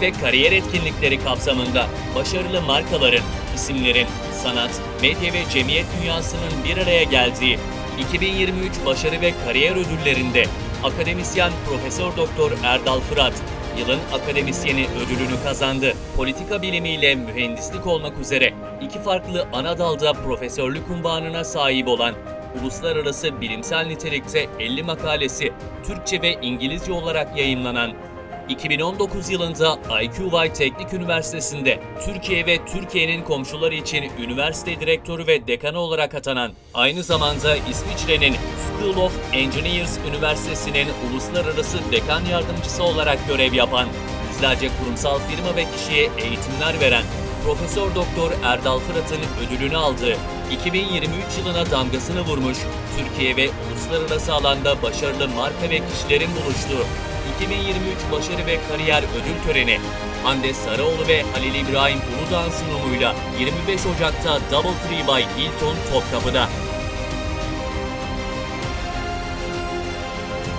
ve kariyer etkinlikleri kapsamında başarılı markaların, isimlerin, sanat, medya ve cemiyet dünyasının bir araya geldiği 2023 Başarı ve Kariyer Ödülleri'nde akademisyen Profesör Doktor Erdal Fırat Yılın Akademisyeni ödülünü kazandı. Politika bilimiyle mühendislik olmak üzere iki farklı ana dalda profesörlük unvanına sahip olan uluslararası bilimsel nitelikte 50 makalesi Türkçe ve İngilizce olarak yayımlanan 2019 yılında IQY Teknik Üniversitesi'nde Türkiye ve Türkiye'nin komşuları için üniversite direktörü ve dekanı olarak atanan, aynı zamanda İsviçre'nin School of Engineers Üniversitesi'nin uluslararası dekan yardımcısı olarak görev yapan, yüzlerce kurumsal firma ve kişiye eğitimler veren Profesör Doktor Erdal Fırat'ın ödülünü aldığı 2023 yılına damgasını vurmuş, Türkiye ve uluslararası alanda başarılı marka ve kişilerin buluştuğu 2023 Başarı ve Kariyer Ödül Töreni Hande Sarıoğlu ve Halil İbrahim Uludağ'ın sunumuyla 25 Ocak'ta Doubletree by Hilton Topkapı'da.